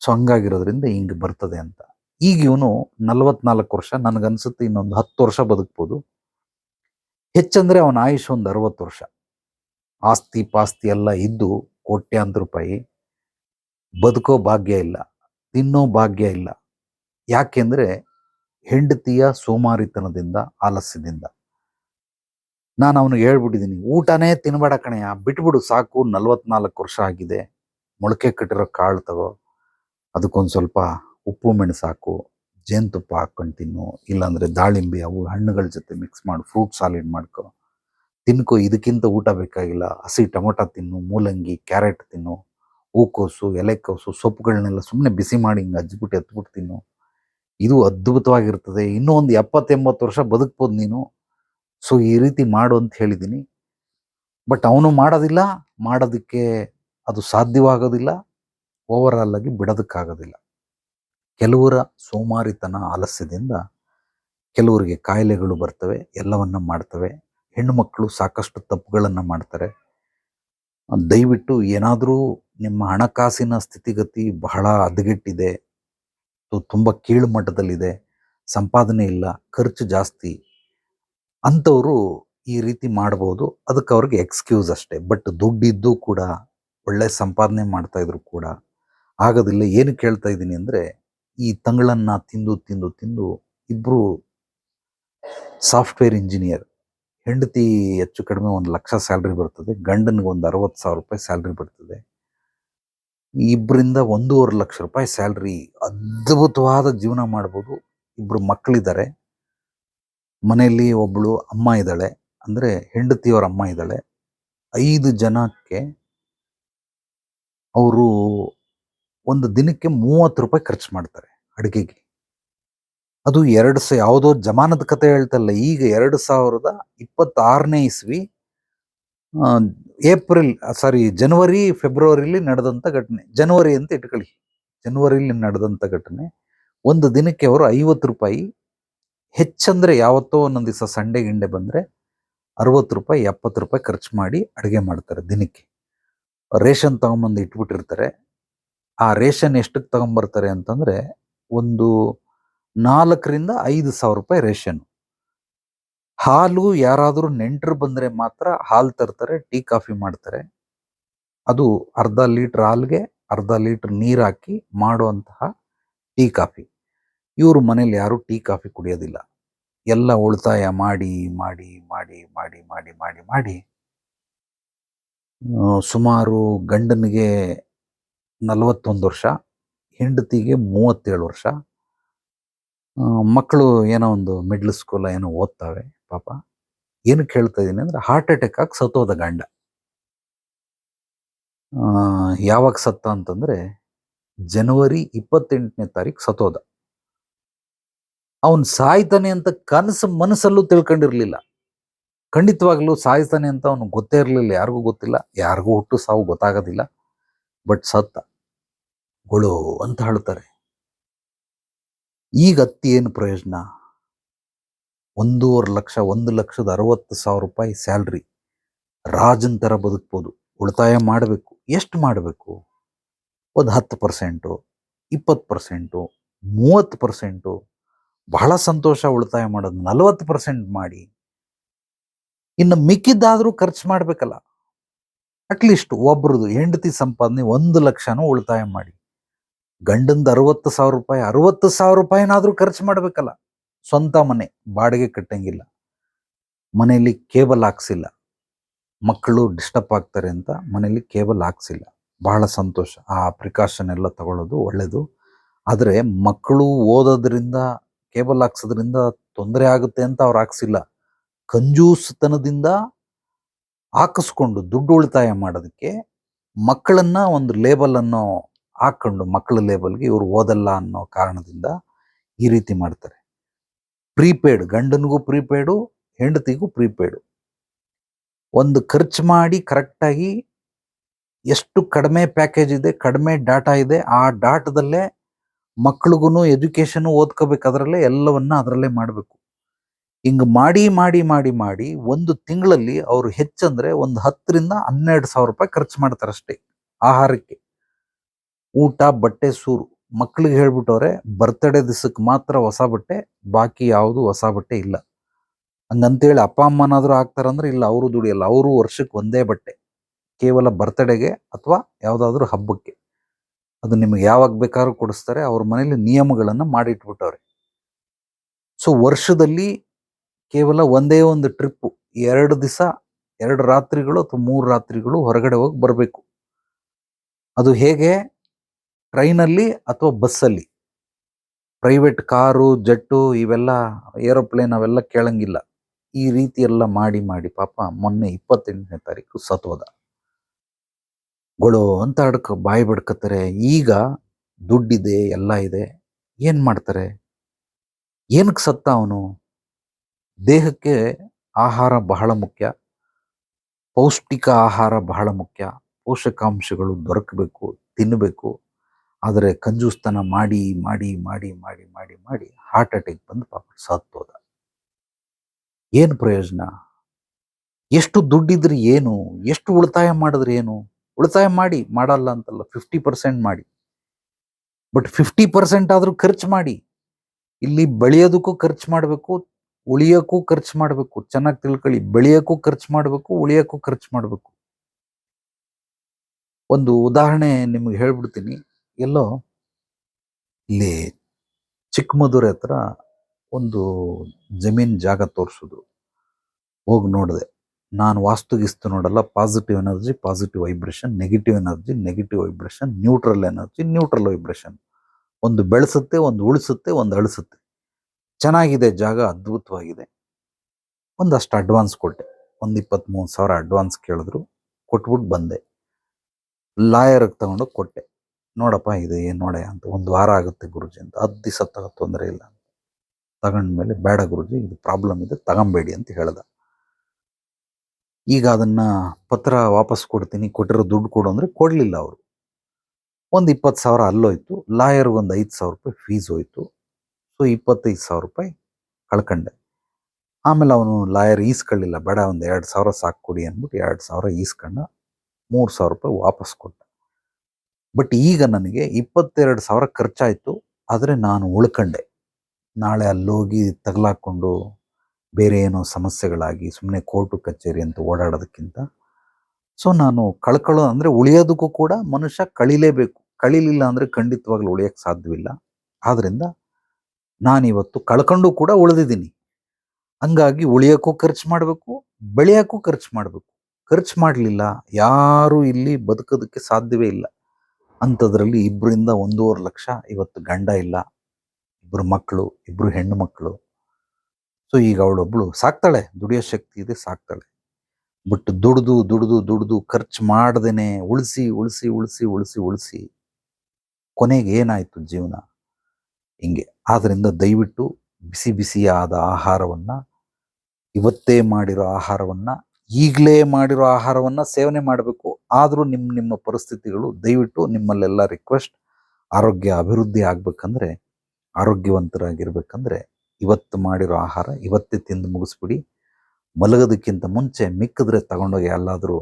ಸೊ ಹಂಗಾಗಿರೋದ್ರಿಂದ ಹಿಂಗೆ ಬರ್ತದೆ ಅಂತ. ಈಗ ಇವನು ನಲವತ್ನಾಲ್ಕು ವರ್ಷ, ನನಗನ್ಸುತ್ತೆ ಇನ್ನೊಂದು ಹತ್ತು ವರ್ಷ ಬದುಕ್ಬೋದು. ಹೆಚ್ಚಂದರೆ ಅವನ ಆಯುಷ್ ಒಂದು ಅರವತ್ತು ವರ್ಷ. ಆಸ್ತಿ ಪಾಸ್ತಿ ಎಲ್ಲ ಇದ್ದು ಕೋಟ್ಯಾಂತರ ರೂಪಾಯಿ. ಬದುಕೋ ಭಾಗ್ಯ ಇಲ್ಲ, ತಿನ್ನೋ ಭಾಗ್ಯ ಇಲ್ಲ. ಯಾಕೆಂದ್ರೆ ಹೆಂಡತಿಯ ಸೋಮಾರಿತನದಿಂದ, ಆಲಸ್ಯದಿಂದ. ನಾನು ಅವನಿಗೆ ಹೇಳ್ಬಿಟ್ಟಿದ್ದೀನಿ ಊಟನೇ ತಿನ್ಬೇಡ ಕಣೆಯ ಬಿಟ್ಬಿಡು ಸಾಕು, ನಲ್ವತ್ನಾಲ್ಕು ವರ್ಷ ಆಗಿದೆ, ಮೊಳಕೆ ಕಟ್ಟಿರೋ ಕಾಳು ತಗೋ, ಅದಕ್ಕೊಂದು ಸ್ವಲ್ಪ ಉಪ್ಪು, ಮೆಣಸು ಹಾಕು, ಜೇನುತುಪ್ಪ ಹಾಕ್ಕೊಂಡು ತಿನ್ನು, ಇಲ್ಲಾಂದರೆ ದಾಳಿಂಬೆ, ಅವು ಹಣ್ಣುಗಳ ಜೊತೆ ಮಿಕ್ಸ್ ಮಾಡು ಫ್ರೂಟ್ ಸಾಲಿಡ್ ಮಾಡ್ಕೊ. ತಿನ್ಕೋ, ಇದಕ್ಕಿಂತ ಊಟ ಬೇಕಾಗಿಲ್ಲ, ಹಸಿ ಟೊಮೊಟೊ ತಿನ್ನು, ಮೂಲಂಗಿ, ಕ್ಯಾರೆಟ್ ತಿನ್ನು, ಹೂಕೋಸು, ಎಲೆಕೋಸು ಸೊಪ್ಪುಗಳನ್ನೆಲ್ಲ ಸುಮ್ಮನೆ ಬಿಸಿ ಮಾಡಿ ಹಿಂಗೆ ಹಚ್ಬಿಟ್ಟು ಎತ್ಬಿಟ್ಟು ತಿನ್ನು. ಇದು ಅದ್ಭುತವಾಗಿರ್ತದೆ, ಇನ್ನೂ ಒಂದು ಎಪ್ಪತ್ತೆಂಬತ್ತು ವರ್ಷ ಬದುಕ್ಬೋದು ನೀನು. ಸೊ ಈ ರೀತಿ ಮಾಡು ಅಂತ ಹೇಳಿದ್ದೀನಿ. ಬಟ್ ಅವನು ಮಾಡೋದಿಲ್ಲ, ಮಾಡೋದಕ್ಕೆ ಅದು ಸಾಧ್ಯವಾಗೋದಿಲ್ಲ ಓವರ್ ಆಗಿ ಬಿಡೋದಕ್ಕಾಗೋದಿಲ್ಲ. ಕೆಲವರ ಸೋಮಾರಿತನ ಆಲಸ್ಯದಿಂದ ಕೆಲವರಿಗೆ ಕಾಯಿಲೆಗಳು ಬರ್ತವೆ, ಎಲ್ಲವನ್ನ ಮಾಡ್ತವೆ. ಹೆಣ್ಣು ಮಕ್ಕಳು ಸಾಕಷ್ಟು ತಪ್ಪುಗಳನ್ನು ಮಾಡ್ತಾರೆ. ದಯವಿಟ್ಟು ಏನಾದರೂ ನಿಮ್ಮ ಹಣಕಾಸಿನ ಸ್ಥಿತಿಗತಿ ಬಹಳ ಹದಗೆಟ್ಟಿದೆ ತುಂಬ ಕೀಳು ಮಟ್ಟದಲ್ಲಿದೆ, ಸಂಪಾದನೆ ಇಲ್ಲ, ಖರ್ಚು ಜಾಸ್ತಿ ಅಂಥವ್ರು ಈ ರೀತಿ ಮಾಡ್ಬೋದು. ಅದಕ್ಕೆ ಅವ್ರಿಗೆ ಎಕ್ಸ್ಕ್ಯೂಸ್ ಅಷ್ಟೇ. ಬಟ್ ದುಡ್ಡಿದ್ದು ಕೂಡ, ಒಳ್ಳೆ ಸಂಪಾದನೆ ಮಾಡ್ತಾ ಇದ್ರು ಕೂಡ ಆಗೋದಿಲ್ಲ. ಏನು ಕೇಳ್ತಾ ಇದ್ದೀನಿ ಅಂದರೆ, ಈ ತಂಗಳನ್ನು ತಿಂದು ತಿಂದು ತಿಂದು ಇಬ್ಬರು ಸಾಫ್ಟ್ವೇರ್ ಇಂಜಿನಿಯರ್ ಹೆಂಡತಿ ಹೆಚ್ಚು ಕಡಿಮೆ ಒಂದು ಲಕ್ಷ ಸ್ಯಾಲ್ರಿ ಬರ್ತದೆ. ಗಂಡನಿಗೆ ಒಂದು ಅರವತ್ತು ಸಾವಿರ ರೂಪಾಯಿ ಸ್ಯಾಲ್ರಿ ಬರ್ತದೆ. ಇಬ್ಬರಿಂದ ಒಂದೂವರೆ ಲಕ್ಷ ರೂಪಾಯಿ ಸ್ಯಾಲ್ರಿ ಅದ್ಭುತವಾದ ಜೀವನ ಮಾಡ್ಬೋದು. ಇಬ್ರು ಮಕ್ಕಳಿದ್ದಾರೆ ಮನೆಯಲ್ಲಿ ಒಬ್ಬಳು ಅಮ್ಮ ಇದ್ದಾಳೆ, ಅಂದ್ರೆ ಹೆಂಡತಿಯವರ ಅಮ್ಮ ಇದ್ದಾಳೆ. ಐದು ಜನಕ್ಕೆ ಅವರು ಒಂದು ದಿನಕ್ಕೆ ಮೂವತ್ತು ರೂಪಾಯಿ ಖರ್ಚು ಮಾಡ್ತಾರೆ ಅಡುಗೆಗೆ. ಅದು ಎರಡು ಸ, ಯಾವುದೋ ಜಮಾನದ ಕತೆ ಹೇಳ್ತಲ್ಲ ಈಗ ಎರಡು ಸಾವಿರದ ಇಪ್ಪತ್ತಾರನೇ ಇಸ್ವಿ ಏಪ್ರಿಲ್ ಸಾರಿ ಜನವರಿ, ಫೆಬ್ರವರಿಲಿ ನಡೆದಂಥ ಘಟನೆ. ಜನವರಿ ಅಂತ ಇಟ್ಕೊಳ್ಳಿ. ಜನವರಿಲಿ ನಡೆದಂಥ ಘಟನೆ. ಒಂದು ದಿನಕ್ಕೆ ಅವರು ಐವತ್ತು ರೂಪಾಯಿ ಹೆಚ್ಚಂದ್ರೆ ಯಾವತ್ತೋ ಒಂದೊಂದು ದಿವಸ ಸಂಡೆ ಗಿಂಡೆ ಬಂದ್ರೆ ಅರವತ್ತು ರೂಪಾಯಿ, ಎಪ್ಪತ್ತು ರೂಪಾಯಿ ಖರ್ಚು ಮಾಡಿ ಅಡುಗೆ ಮಾಡ್ತಾರೆ ದಿನಕ್ಕೆ. ರೇಷನ್ ತಗೊಂಬಂದು ಇಟ್ಬಿಟ್ಟಿರ್ತಾರೆ. ಆ ರೇಷನ್ ಎಷ್ಟಕ್ಕೆ ತೊಗೊಂಬರ್ತಾರೆ ಅಂತಂದ್ರೆ ಒಂದು ನಾಲ್ಕರಿಂದ ಐದು ಸಾವಿರ ರೂಪಾಯಿ ರೇಷನ್. ಹಾಲು ಯಾರಾದರೂ ನೆಂಟರು ಬಂದರೆ ಮಾತ್ರ ಹಾಲು ತರ್ತಾರೆ, ಟೀ, ಕಾಫಿ ಮಾಡ್ತಾರೆ. ಅದು ಅರ್ಧ ಲೀಟರ್ ಹಾಲ್ಗೆ ಅರ್ಧ ಲೀಟರ್ ನೀರು ಹಾಕಿ ಮಾಡುವಂತಹ ಟೀ, ಕಾಫಿ. ಇವರು ಮನೇಲಿ ಯಾರು ಟೀ, ಕಾಫಿ ಕುಡಿಯೋದಿಲ್ಲ. ಎಲ್ಲ ಉಳಿತಾಯ ಮಾಡಿ ಮಾಡಿ ಮಾಡಿ ಮಾಡಿ ಮಾಡಿ ಮಾಡಿ ಮಾಡಿ ಸುಮಾರು ಗಂಡನಿಗೆ ನಲವತ್ತೊಂದು ವರ್ಷ, ಹೆಂಡತಿಗೆ ಮೂವತ್ತೇಳು ವರ್ಷ. ಮಕ್ಕಳು ಏನೋ ಒಂದು ಮಿಡ್ಲ್ ಸ್ಕೂಲ್ ಏನೋ ಓದ್ತಾವೆ, ಪಾಪ. ಏನು ಕೇಳ್ತಾ ಇದ್ದೀನಿ ಅಂದ್ರೆ ಹಾರ್ಟ್ ಅಟ್ಯಾಕ್ ಆಗಿ ಸತ್ತೋದ ಗಂಡ. ಯಾವಾಗ ಸತ್ತ ಅಂತಂದ್ರೆ, ಜನವರಿ ಇಪ್ಪತ್ತೆಂಟನೇ ತಾರೀಕು ಸತ್ತೋದ. ಅವನ್ ಸಾಯ್ತಾನೆ ಅಂತ ಕನಸು ಮನಸ್ಸಲ್ಲೂ ತಿಳ್ಕೊಂಡಿರ್ಲಿಲ್ಲ. ಖಂಡಿತವಾಗ್ಲೂ ಸಾಯ್ತಾನೆ ಅಂತ ಅವನು ಗೊತ್ತೇ ಇರಲಿಲ್ಲ, ಯಾರಿಗೂ ಗೊತ್ತಿಲ್ಲ, ಯಾರಿಗೂ ಹುಟ್ಟು ಸಾವು ಗೊತ್ತಾಗೋದಿಲ್ಲ. ಬಟ್ ಸತ್ತ. ಗೊಳು ಅಂತ ಹೇಳ್ತಾರೆ ಈಗ ಅತ್ತಿ ಏನು ಪ್ರಯೋಜನ? ಒಂದೂವರೆ ಲಕ್ಷ, ಒಂದು ಲಕ್ಷದ ಅರವತ್ತು ಸಾವಿರ ರೂಪಾಯಿ ಸ್ಯಾಲ್ರಿ. ರಾಜನ್ ಥರ ಬದುಕ್ಬೋದು. ಉಳಿತಾಯ ಮಾಡಬೇಕು. ಎಷ್ಟು ಮಾಡಬೇಕು? ಒಂದು ಹತ್ತು ಪರ್ಸೆಂಟು, ಇಪ್ಪತ್ತು ಪರ್ಸೆಂಟು, ಮೂವತ್ತು ಪರ್ಸೆಂಟು. ಬಹಳ ಸಂತೋಷ, ಉಳಿತಾಯ ಮಾಡೋದು ನಲವತ್ತು ಪರ್ಸೆಂಟ್ ಮಾಡಿ. ಇನ್ನು ಮಿಕ್ಕಿದ್ದಾದರೂ ಖರ್ಚು ಮಾಡಬೇಕಲ್ಲ. ಅಟ್ಲೀಸ್ಟ್ ಒಬ್ರದ್ದು ಹೆಂಡತಿ ಸಂಪಾದನೆ ಒಂದು ಲಕ್ಷನೂ ಉಳಿತಾಯ ಮಾಡಿ. ಗಂಡಂದು ಅರವತ್ತು ಸಾವಿರ ರೂಪಾಯಿ, ಅರವತ್ತು ಸಾವಿರ ರೂಪಾಯಿನಾದರೂ ಖರ್ಚು ಮಾಡಬೇಕಲ್ಲ. ಸ್ವಂತ ಮನೆ, ಬಾಡಿಗೆ ಕಟ್ಟಂಗಿಲ್ಲ. ಮನೆಯಲ್ಲಿ ಕೇಬಲ್ ಹಾಕ್ಸಿಲ್ಲ. ಮಕ್ಕಳು ಡಿಸ್ಟರ್ಬ್ ಆಗ್ತಾರೆ ಅಂತ ಮನೆಯಲ್ಲಿ ಕೇಬಲ್ ಹಾಕ್ಸಿಲ್ಲ. ಬಹಳ ಸಂತೋಷ. ಆ ಪ್ರಿಕಾಷನ್ ಎಲ್ಲ ತಗೊಳ್ಳೋದು ಒಳ್ಳೆಯದು ಆದರೆ ಮಕ್ಕಳು ಓದೋದ್ರಿಂದ ಕೇಬಲ್ ಹಾಕ್ಸೋದ್ರಿಂದ ತೊಂದರೆ ಆಗುತ್ತೆ ಅಂತ ಅವ್ರು ಹಾಕ್ಸಿಲ್ಲ. ಕಂಜೂಸ್ತನದಿಂದ ಹಾಕಿಸ್ಕೊಂಡು ದುಡ್ಡು ಉಳಿತಾಯ ಮಾಡೋದಕ್ಕೆ ಮಕ್ಕಳನ್ನ ಒಂದು ಲೇಬಲ್ ಅನ್ನು ಹಾಕೊಂಡು ಮಕ್ಕಳ ಲೇಬಲ್ಗೆ ಇವರು ಓದಲ್ಲ ಅನ್ನೋ ಕಾರಣದಿಂದ ಈ ರೀತಿ ಮಾಡ್ತಾರೆ. ಪ್ರೀಪೇಡ್ ಗಂಡನಿಗೂ ಪ್ರೀಪೇಡು ಹೆಂಡತಿಗೂ ಪ್ರೀಪೇಯ್ಡು. ಒಂದು ಖರ್ಚು ಮಾಡಿ ಕರೆಕ್ಟಾಗಿ ಎಷ್ಟು ಕಡಿಮೆ ಪ್ಯಾಕೇಜ್ ಇದೆ, ಕಡಿಮೆ ಡಾಟಾ ಇದೆ, ಆ ಡಾಟಾದಲ್ಲೇ ಮಕ್ಳಿಗೂ ಎಜುಕೇಶನ್ ಓದ್ಕೋಬೇಕು. ಅದರಲ್ಲೇ ಎಲ್ಲವನ್ನ ಅದರಲ್ಲೇ ಮಾಡಬೇಕು. ಹಿಂಗ್ ಮಾಡಿ ಮಾಡಿ ಮಾಡಿ ಮಾಡಿ ಒಂದು ತಿಂಗಳಲ್ಲಿ ಅವರು ಹೆಚ್ಚಂದ್ರೆ ಒಂದು ಹತ್ತರಿಂದ ಹನ್ನೆರಡು ಸಾವಿರ ರೂಪಾಯಿ ಖರ್ಚು ಮಾಡ್ತಾರೆ ಅಷ್ಟೇ ಆಹಾರಕ್ಕೆ. ಊಟ, ಬಟ್ಟೆ, ಸೂರು. ಮಕ್ಳಿಗೆ ಹೇಳ್ಬಿಟ್ಟವ್ರೆ ಬರ್ತಡೇ ದಿವಸಕ್ಕೆ ಮಾತ್ರ ಹೊಸ ಬಟ್ಟೆ, ಬಾಕಿ ಯಾವುದು ಹೊಸ ಬಟ್ಟೆ ಇಲ್ಲ. ಹಂಗಂತೇಳಿ ಅಪ್ಪ ಅಮ್ಮನಾದ್ರೂ ಹಾಕ್ತಾರಂದ್ರೆ ಇಲ್ಲ, ಅವರು ದುಡಿಯಲ್ಲ. ಅವರು ವರ್ಷಕ್ಕೆ ಒಂದೇ ಬಟ್ಟೆ. ಕೇವಲ ಬರ್ತ್ಡೇಗೆ ಅಥವಾ ಯಾವುದಾದ್ರೂ ಹಬ್ಬಕ್ಕೆ. ಅದು ನಿಮಗೆ ಯಾವಾಗ ಬೇಕಾದ್ರೂ ಕೊಡಿಸ್ತಾರೆ, ಅವ್ರ ಮನೇಲಿ ನಿಯಮಗಳನ್ನು ಮಾಡಿಟ್ಬಿಟ್ಟವ್ರೆ. ಸೊ ವರ್ಷದಲ್ಲಿ ಕೇವಲ ಒಂದೇ ಒಂದು ಟ್ರಿಪ್ಪು ಎರಡು ದಿವಸ ಎರಡು ರಾತ್ರಿಗಳು ಅಥವಾ ಮೂರು ರಾತ್ರಿಗಳು ಹೊರಗಡೆ ಹೋಗಿ ಬರಬೇಕು. ಅದು ಹೇಗೆ? ಟ್ರೈನಲ್ಲಿ ಅಥವಾ ಬಸ್ಸಲ್ಲಿ? ಪ್ರೈವೇಟ್ ಕಾರು, ಜಟ್ಟು ಇವೆಲ್ಲ, ಏರೋಪ್ಲೇನ್ ಅವೆಲ್ಲ ಕೇಳಂಗಿಲ್ಲ. ಈ ರೀತಿ ಎಲ್ಲ ಮಾಡಿ ಮಾಡಿ ಪಾಪ ಮೊನ್ನೆ ಇಪ್ಪತ್ತೆಂಟನೇ ತಾರೀಕು ಸತ್ವದ. ಗೊಳು ಅಂತ ಅಡ್ಕ ಬಾಯಿ ಬಡ್ಕತ್ತಾರೆ. ಈಗ ದುಡ್ಡಿದೆ, ಎಲ್ಲ ಇದೆ. ಏನು ಮಾಡ್ತಾರೆ? ಏನಕ್ಕೆ ಸತ್ತ ಅವನು? ದೇಹಕ್ಕೆ ಆಹಾರ ಬಹಳ ಮುಖ್ಯ. ಪೌಷ್ಟಿಕ ಆಹಾರ ಬಹಳ ಮುಖ್ಯ. ಪೋಷಕಾಂಶಗಳು ದೊರಕಬೇಕು ತಿನ್ನಬೇಕು ಆದರೆ ಕಂಜೂಸ್ತನ ಮಾಡಿ ಮಾಡಿ ಮಾಡಿ ಮಾಡಿ ಮಾಡಿ ಮಾಡಿ ಹಾರ್ಟ್ ಅಟ್ಯಾಕ್ ಬಂದು ಪಾಪ ಸತ್ತೋದ. ಏನು ಪ್ರಯೋಜನ? ಎಷ್ಟು ದುಡ್ಡಿದ್ರೆ ಏನು? ಎಷ್ಟು ಉಳಿತಾಯ ಮಾಡಿದ್ರೆ ಏನು? ಉಳಿತಾಯ ಮಾಡಿ, ಮಾಡಲ್ಲ ಅಂತಲ್ಲ ಫಿಫ್ಟಿ ಪರ್ಸೆಂಟ್ ಮಾಡಿ. ಬಟ್ ಫಿಫ್ಟಿ ಪರ್ಸೆಂಟ್ ಆದರೂ ಖರ್ಚು ಮಾಡಿ. ಇಲ್ಲಿ ಬೆಳೆಯೋದಕ್ಕೂ ಖರ್ಚು ಮಾಡಬೇಕು, ಉಳಿಯೋಕ್ಕೂ ಖರ್ಚು ಮಾಡಬೇಕು. ಚೆನ್ನಾಗಿ ತಿಳ್ಕೊಳ್ಳಿ, ಬೆಳೆಯೋಕ್ಕೂ ಖರ್ಚು ಮಾಡಬೇಕು, ಉಳಿಯೋಕ್ಕೂ ಖರ್ಚು ಮಾಡಬೇಕು. ಒಂದು ಉದಾಹರಣೆ ನಿಮಗೆ ಹೇಳ್ಬಿಡ್ತೀನಿ. ಎಲ್ಲೋ, ಇಲ್ಲಿ ಚಿಕ್ಕಮದುರೆ ಹತ್ರ ಒಂದು ಜಮೀನ್ ಜಾಗ ತೋರಿಸಿದ್ರು. ಹೋಗಿ ನೋಡಿದೆ. ನಾನು ವಾಸ್ತುಗಿಸ್ತು ನೋಡಲ್ಲ positive energy positive vibration negative energy negative vibration neutral energy neutral vibration ಒಂದು ಬೆಳೆಸುತ್ತೆ, ಒಂದು ಉಳಿಸುತ್ತೆ, ಒಂದು ಅಳಿಸುತ್ತೆ. ಚೆನ್ನಾಗಿದೆ ಜಾಗ, ಅದ್ಭುತವಾಗಿದೆ. ಒಂದಷ್ಟು ಅಡ್ವಾನ್ಸ್ ಕೊಟ್ಟೆ. ಒಂದು ಇಪ್ಪತ್ತ್ಮೂರು ಸಾವಿರ ಅಡ್ವಾನ್ಸ್ ಕೇಳಿದ್ರು ಕೊಟ್ಬಿಟ್ಟು ಬಂದೆ. ಲಾಯರ್ಗೆ ತಗೊಂಡು ಕೊಟ್ಟೆ. ನೋಡಪ್ಪ, ಇದು ಏನು ನೋಡೆ ಅಂತ. ಒಂದು ವಾರ ಆಗುತ್ತೆ ಗುರುಜಿ ಅಂತ. ಹತ್ತು ದಿವಸ ತಗೋ ತೊಂದರೆ ಇಲ್ಲ ತಗೊಂಡ್ಮೇಲೆ, ಬೇಡ ಗುರುಜಿ, ಇದು ಪ್ರಾಬ್ಲಮ್ ಇದೆ, ತಗೊಂಬೇಡಿ ಅಂತ ಹೇಳ್ದ. ಈಗ ಅದನ್ನ ಪತ್ರ ವಾಪಸ್ ಕೊಡ್ತೀನಿ, ಕೊಟ್ಟಿರೋ ದುಡ್ಡು ಕೊಡು ಅಂದ್ರೆ ಕೊಡ್ಲಿಲ್ಲ ಅವರು. ಒಂದು ಇಪ್ಪತ್ತು ಸಾವಿರ ಅಲ್ಲೋಯ್ತು, ಲಾಯರ್ಗೆ ಒಂದು ಐದು ಸಾವಿರ ರೂಪಾಯಿ ಫೀಸ್ ಹೋಯ್ತು. ಸೊ ಇಪ್ಪತ್ತೈದು ಸಾವಿರ ರೂಪಾಯಿ ಕಳ್ಕೊಂಡೆ. ಆಮೇಲೆ ಅವನು ಲಾಯರ್ ಈಸ್ಕೊಳ್ಳಿಲ್ಲ, ಬೇಡ ಒಂದು ಎರಡು ಸಾವಿರ ಸಾಕು ಕೊಡಿ ಅಂದ್ಬಿಟ್ಟು ಎರಡು ಸಾವಿರ ಈಸ್ಕೊಂಡ ಮೂರು ಸಾವಿರ ರೂಪಾಯಿ ವಾಪಸ್ ಕೊಟ್ಟ. ಬಟ್ ಈಗ ನನಗೆ ಇಪ್ಪತ್ತೆರಡು ಸಾವಿರ ಖರ್ಚಾಯಿತು, ಆದರೆ ನಾನು ಉಳ್ಕಂಡೆ. ನಾಳೆ ಅಲ್ಲೋಗಿ ತಗಲಾಕೊಂಡು ಬೇರೆ ಏನೋ ಸಮಸ್ಯೆಗಳಾಗಿ ಸುಮ್ಮನೆ ಕೋರ್ಟು ಕಚೇರಿ ಅಂತ ಓಡಾಡೋದಕ್ಕಿಂತ. ಸೊ ನಾನು ಕಳ್ಕೊಳ್ಳೋ ಅಂದರೆ ಉಳಿಯೋದಕ್ಕೂ ಕೂಡ ಮನುಷ್ಯ ಕಳಿಲೇಬೇಕು. ಕಳಿಲಿಲ್ಲ ಅಂದರೆ ಖಂಡಿತವಾಗ್ಲೂ ಉಳಿಯೋಕ್ಕೆ ಸಾಧ್ಯವಿಲ್ಲ. ಆದ್ದರಿಂದ ನಾನಿವತ್ತು ಕಳ್ಕೊಂಡು ಕೂಡ ಉಳಿದಿದ್ದೀನಿ. ಹಂಗಾಗಿ ಉಳಿಯೋಕ್ಕೂ ಖರ್ಚು ಮಾಡಬೇಕು, ಬೆಳೆಯೋಕ್ಕೂ ಖರ್ಚು ಮಾಡಬೇಕು. ಖರ್ಚು ಮಾಡಲಿಲ್ಲ, ಯಾರೂ ಇಲ್ಲಿ ಬದುಕೋದಕ್ಕೆ ಸಾಧ್ಯವೇ ಇಲ್ಲ. ಅಂಥದ್ರಲ್ಲಿ ಇಬ್ಬರಿಂದ ಒಂದೂವರೆ ಲಕ್ಷ ಇವತ್ತು ಗಂಡ ಇಲ್ಲ. ಇಬ್ಬರು ಮಕ್ಕಳು ಇಬ್ಬರು ಹೆಣ್ಣು ಮಕ್ಕಳು. ಸೊ ಈಗ ಅವಳೊಬ್ಳು ಸಾಕ್ತಾಳೆ, ದುಡಿಯೋ ಶಕ್ತಿ ಇದೆ, ಸಾಕ್ತಾಳೆ. ಬಟ್ ದುಡ್ದು ದುಡ್ದು ದುಡ್ದು ಖರ್ಚು ಮಾಡ್ದೇನೆ ಉಳಿಸಿ ಉಳಿಸಿ ಉಳಿಸಿ ಉಳಿಸಿ ಉಳಿಸಿ ಕೊನೆಗೆ ಏನಾಯ್ತು ಜೀವನ? ಹಿಂಗೆ. ಆದ್ದರಿಂದ ದಯವಿಟ್ಟು ಬಿಸಿ ಬಿಸಿಯಾದ ಆಹಾರವನ್ನ, ಇವತ್ತೇ ಮಾಡಿರೋ ಆಹಾರವನ್ನ, ಈಗಲೇ ಮಾಡಿರೋ ಆಹಾರವನ್ನ ಸೇವನೆ ಮಾಡಬೇಕು. ಆದರೂ ನಿಮ್ಮ ನಿಮ್ಮ ಪರಿಸ್ಥಿತಿಗಳು ದಯವಿಟ್ಟು ನಿಮ್ಮಲ್ಲೆಲ್ಲ ರಿಕ್ವೆಸ್ಟ್ ಆರೋಗ್ಯ ಅಭಿವೃದ್ಧಿ ಆಗ್ಬೇಕಂದ್ರೆ, ಆರೋಗ್ಯವಂತರಾಗಿರ್ಬೇಕಂದ್ರೆ ಇವತ್ತು ಮಾಡಿರೋ ಆಹಾರ ಇವತ್ತೇ ತಿಂದು ಮುಗಿಸ್ಬಿಡಿ. ಮಲಗೋದಕ್ಕಿಂತ ಮುಂಚೆ ಮಿಕ್ಕಿದ್ರೆ ತಗೊಂಡೋಗಿ ಎಲ್ಲಾದರೂ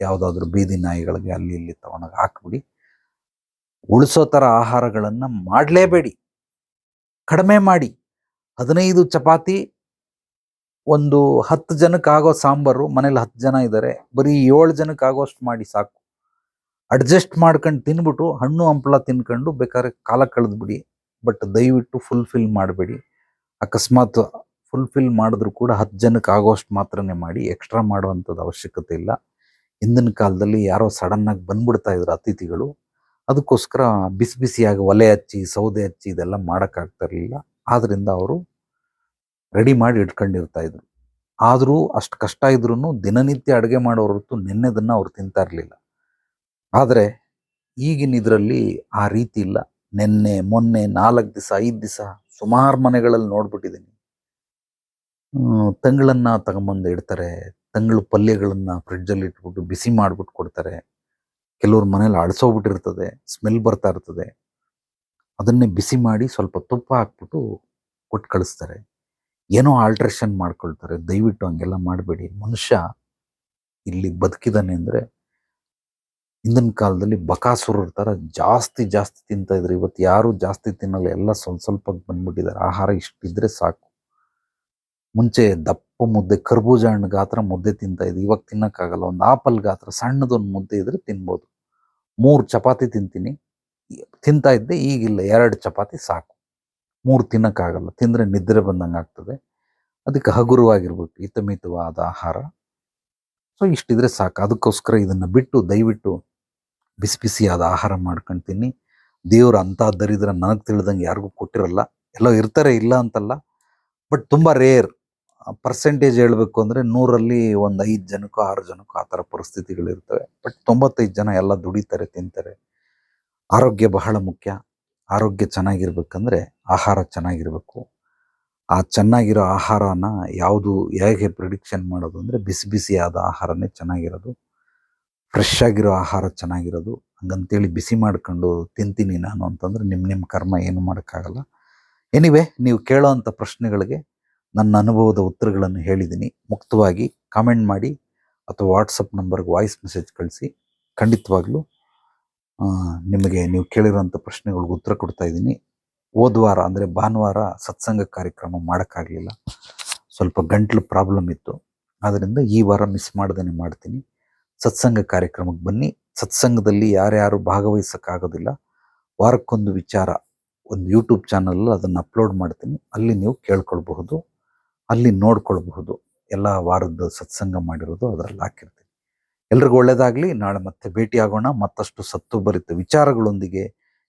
ಯಾವುದಾದ್ರೂ ಬೀದಿ ನಾಯಿಗಳಿಗೆ ಅಲ್ಲಿ ಇಲ್ಲಿ ತಗೊಂಡೋಗಿ ಹಾಕ್ಬಿಡಿ. ಉಳಿಸೋ ಥರ ಆಹಾರಗಳನ್ನು ಮಾಡಲೇಬೇಡಿ. ಕಡಿಮೆ ಮಾಡಿ. ಹದಿನೈದು ಚಪಾತಿ, ಒಂದು ಹತ್ತು ಜನಕ್ಕೆ ಆಗೋ ಸಾಂಬಾರು, ಮನೇಲಿ ಹತ್ತು ಜನ ಇದ್ದಾರೆ, ಬರೀ ಏಳು ಜನಕ್ಕೆ ಆಗೋಷ್ಟು ಮಾಡಿ ಸಾಕು. ಅಡ್ಜಸ್ಟ್ ಮಾಡ್ಕೊಂಡು ತಿನ್ಬಿಟ್ಟು ಹಣ್ಣು ಹಂಪಲ ತಿನ್ಕೊಂಡು ಬೇಕಾದ್ರೆ ಕಾಲ ಕಳೆದ್ಬಿಡಿ. ಬಟ್ ದಯವಿಟ್ಟು ಫುಲ್ಫಿಲ್ ಮಾಡಬೇಡಿ. ಅಕಸ್ಮಾತ್ ಫುಲ್ಫಿಲ್ ಮಾಡಿದ್ರು ಕೂಡ ಹತ್ತು ಜನಕ್ಕೆ ಆಗೋಷ್ಟು ಮಾತ್ರನೇ ಮಾಡಿ ಎಕ್ಸ್ಟ್ರಾ ಮಾಡುವಂಥದ್ದು ಅವಶ್ಯಕತೆ ಇಲ್ಲ. ಹಿಂದಿನ ಕಾಲದಲ್ಲಿ ಯಾರೋ ಸಡನ್ನಾಗಿ ಬಂದ್ಬಿಡ್ತಾ ಇದ್ರು ಅತಿಥಿಗಳು. ಅದಕ್ಕೋಸ್ಕರ ಬಿಸಿ ಬಿಸಿಯಾಗಿ ಒಲೆ ಹಚ್ಚಿ, ಸೌದೆ ಹಚ್ಚಿ ಇದೆಲ್ಲ ಮಾಡೋಕ್ಕಾಗ್ತಾ ಇರಲಿಲ್ಲ. ಆದ್ದರಿಂದ ಅವರು ರೆಡಿ ಮಾಡಿ ಇಟ್ಕೊಂಡಿರ್ತಾ ಇದ್ರು. ಆದರೂ ಅಷ್ಟು ಕಷ್ಟ ಇದ್ರೂ ದಿನನಿತ್ಯ ಅಡುಗೆ ಮಾಡೋರ ಹೊರತು ನೆನ್ನೆದನ್ನು ಅವ್ರು ತಿಂತಾ ಇರಲಿಲ್ಲ. ಆದರೆ ಈಗಿನ ಇದರಲ್ಲಿ ಆ ರೀತಿ ಇಲ್ಲ. ನಿನ್ನೆ, ಮೊನ್ನೆ, ನಾಲ್ಕು ದಿವಸ, ಐದು ದಿವಸ ಸುಮಾರು ಮನೆಗಳಲ್ಲಿ ನೋಡ್ಬಿಟ್ಟಿದ್ದೀನಿ. ತಂಗಳನ್ನ ತಗೊಂಬಂದು ಇಡ್ತಾರೆ, ತಂಗಳು ಪಲ್ಯಗಳನ್ನ ಫ್ರಿಡ್ಜಲ್ಲಿ ಇಟ್ಬಿಟ್ಟು ಬಿಸಿ ಮಾಡ್ಬಿಟ್ಟು ಕೊಡ್ತಾರೆ. ಕೆಲವ್ರ ಮನೇಲಿ ಅಳ್ಸೋಗ್ಬಿಟ್ಟಿರ್ತದೆ ಸ್ಮೆಲ್ ಬರ್ತಾ ಇರ್ತದೆ. ಅದನ್ನೇ ಬಿಸಿ ಮಾಡಿ ಸ್ವಲ್ಪ ತುಪ್ಪ ಹಾಕ್ಬಿಟ್ಟು ಕೊಟ್ಟು ಕಳಿಸ್ತಾರೆ. ಏನೋ ಆಲ್ಟ್ರೇಷನ್ ಮಾಡ್ಕೊಳ್ತಾರೆ. ದಯವಿಟ್ಟು ಹಂಗೆಲ್ಲ ಮಾಡಬೇಡಿ. ಮನುಷ್ಯ ಇಲ್ಲಿ ಬದುಕಿದ್ದಾನೆ ಅಂದರೆ ಹಿಂದಿನ ಕಾಲದಲ್ಲಿ ಬಕಾಸುರರ ಥರ ಜಾಸ್ತಿ ಜಾಸ್ತಿ ತಿಂತಾ ಇದ್ರು. ಇವತ್ತು ಯಾರು ಜಾಸ್ತಿ ತಿನ್ನಲ್ಲ. ಎಲ್ಲ ಸ್ವಲ್ಪ ಸ್ವಲ್ಪ ಬಂದ್ಬಿಟ್ಟಿದ್ದಾರೆ ಆಹಾರ ಇಷ್ಟಿದ್ರೆ ಸಾಕು. ಮುಂಚೆ ದಪ್ಪ ಮುದ್ದೆ, ಕರ್ಬೂಜ ಹಣ್ಣು ಗಾತ್ರ ಮುದ್ದೆ ತಿಂತಾ ಇದ್ವಿ ಇವಾಗ ತಿನ್ನಕ್ಕಾಗಲ್ಲ. ಒಂದು ಆಪಲ್ ಗಾತ್ರ, ಸಣ್ಣದೊಂದು ಮುದ್ದೆ ಇದ್ರೆ ತಿನ್ಬೋದು. ಮೂರು ಚಪಾತಿ ತಿಂತೀನಿ. ತಿಂತಾ ಇದ್ದೆ, ಈಗಿಲ್ಲ. ಎರಡು ಚಪಾತಿ ಸಾಕು. ಮೂರು ತಿನ್ನಕ್ಕಾಗಲ್ಲ. ತಿಂದರೆ ನಿದ್ರೆ ಬಂದಂಗೆ ಆಗ್ತದೆ. ಅದಕ್ಕೆ ಹಗುರವಾಗಿರ್ಬೇಕು. ಹಿತಮಿತವಾದ ಆಹಾರ. ಸೊ ಇಷ್ಟಿದ್ರೆ ಸಾಕು. ಅದಕ್ಕೋಸ್ಕರ ಇದನ್ನು ಬಿಟ್ಟು, ದಯವಿಟ್ಟು ಬಿಸಿ ಬಿಸಿಯಾದ ಆಹಾರ ಮಾಡ್ಕೊಂಡು ತಿನ್ನಿ ದೇವ್ರು ಅಂಥ ದರಿದ್ರ ನನಗೆ ತಿಳಿದಂಗೆ ಯಾರಿಗೂ ಕೊಟ್ಟಿರಲ್ಲ. ಎಲ್ಲೋ ಇರ್ತಾರೆ, ಇಲ್ಲ ಅಂತಲ್ಲ. ಬಟ್ ತುಂಬ ರೇರ್. ಪರ್ಸೆಂಟೇಜ್ ಹೇಳಬೇಕು ಅಂದರೆ ನೂರಲ್ಲಿ ಒಂದು ಐದು ಜನಕ್ಕೋ ಆರು ಜನಕ್ಕೋ ಆ ಥರ ಪರಿಸ್ಥಿತಿಗಳಿರ್ತವೆ. ಬಟ್ ತೊಂಬತ್ತೈದು ಜನ ಎಲ್ಲ ದುಡಿತಾರೆ, ತಿಂತಾರೆ. ಆರೋಗ್ಯ ಬಹಳ ಮುಖ್ಯ. ಆರೋಗ್ಯ ಚೆನ್ನಾಗಿರ್ಬೇಕಂದ್ರೆ ಆಹಾರ ಚೆನ್ನಾಗಿರಬೇಕು. ಆ ಚೆನ್ನಾಗಿರೋ ಆಹಾರನ ಯಾವುದು ಹೇಗೆ ಪ್ರಿಡಿಕ್ಷನ್ ಮಾಡೋದು ಅಂದರೆ ಬಿಸಿ ಬಿಸಿಯಾದ ಆಹಾರನೇ ಚೆನ್ನಾಗಿರೋದು. ಫ್ರೆಶ್ ಆಗಿರೋ ಆಹಾರ ಚೆನ್ನಾಗಿರೋದು, ಹಂಗಂತೇಳಿ ಬಿಸಿ ಮಾಡ್ಕೊಂಡು ತಿಂತೀನಿ ನಾನು ಅಂತಂದರೆ ನಿಮ್ಮ ನಿಮ್ಮ ಕರ್ಮ ಏನು ಮಾಡೋಕ್ಕಾಗಲ್ಲ. ಎನಿವೆ ನೀವು ಕೇಳೋ ಅಂಥ ಪ್ರಶ್ನೆಗಳಿಗೆ ನನ್ನ ಅನುಭವದ ಉತ್ತರಗಳನ್ನು ಹೇಳಿದ್ದೀನಿ. ಮುಕ್ತವಾಗಿ ಕಾಮೆಂಟ್ ಮಾಡಿ ಅಥವಾ ವಾಟ್ಸಪ್ ನಂಬರ್ಗೆ ವಾಯ್ಸ್ ಮೆಸೇಜ್ ಕಳಿಸಿ. ಖಂಡಿತವಾಗ್ಲೂ ನಿಮಗೆ ನೀವು ಕೇಳಿರೋಂಥ ಪ್ರಶ್ನೆಗಳಿಗೆ ಉತ್ತರ ಕೊಡ್ತಾ ಇದ್ದೀನಿ. ವಾರ ಅಂದರೆ ಭಾನುವಾರ ಸತ್ಸಂಗ ಕಾರ್ಯಕ್ರಮ ಮಾಡೋಕ್ಕಾಗಲಿಲ್ಲ. ಸ್ವಲ್ಪ ಗಂಟ್ಲು ಪ್ರಾಬ್ಲಮ್ ಇತ್ತು. ಆದ್ದರಿಂದ ಈ ವಾರ ಮಿಸ್ ಮಾಡ್ದೇ ಮಾಡ್ತೀನಿ. ಸತ್ಸಂಗ ಕಾರ್ಯಕ್ರಮಕ್ಕೆ ಬನ್ನಿ. ಸತ್ಸಂಗದಲ್ಲಿ ಯಾರ್ಯಾರು ಭಾಗವಹಿಸೋಕ್ಕಾಗೋದಿಲ್ಲ, ವಾರಕ್ಕೊಂದು ವಿಚಾರ ಒಂದು ಯೂಟ್ಯೂಬ್ ಚಾನಲ್ ಅದನ್ನು ಅಪ್ಲೋಡ್ ಮಾಡ್ತೀನಿ. ಅಲ್ಲಿ ನೀವು ಕೇಳ್ಕೊಳ್ಬಹುದು, ಅಲ್ಲಿ ನೋಡ್ಕೊಳ್ಬಹುದು. ಎಲ್ಲ ವಾರದ ಸತ್ಸಂಗ ಮಾಡಿರೋದು ಅದರಲ್ಲಿ ಹಾಕಿರ್ತೀನಿ. ಎಲ್ರಿಗೂ ಒಳ್ಳೆಯದಾಗಲಿ ನಾಳೆ ಮತ್ತೆ ಭೇಟಿಯಾಗೋಣ. ಮತ್ತಷ್ಟು ಸತ್ತುಭರಿತ ವಿಚಾರಗಳೊಂದಿಗೆ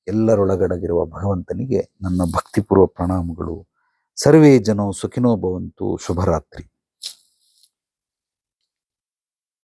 ಎಲ್ಲರೊಳಗಡಗಿರುವ ಭಗವಂತನಿಗೆ ನನ್ನ ಭಕ್ತಿಪೂರ್ವ ಪ್ರಣಾಮಗಳು. ಸರ್ವೇ ಜನೋ ಸುಖಿನೋ ಭವಂತು. ಶುಭರಾತ್ರಿ.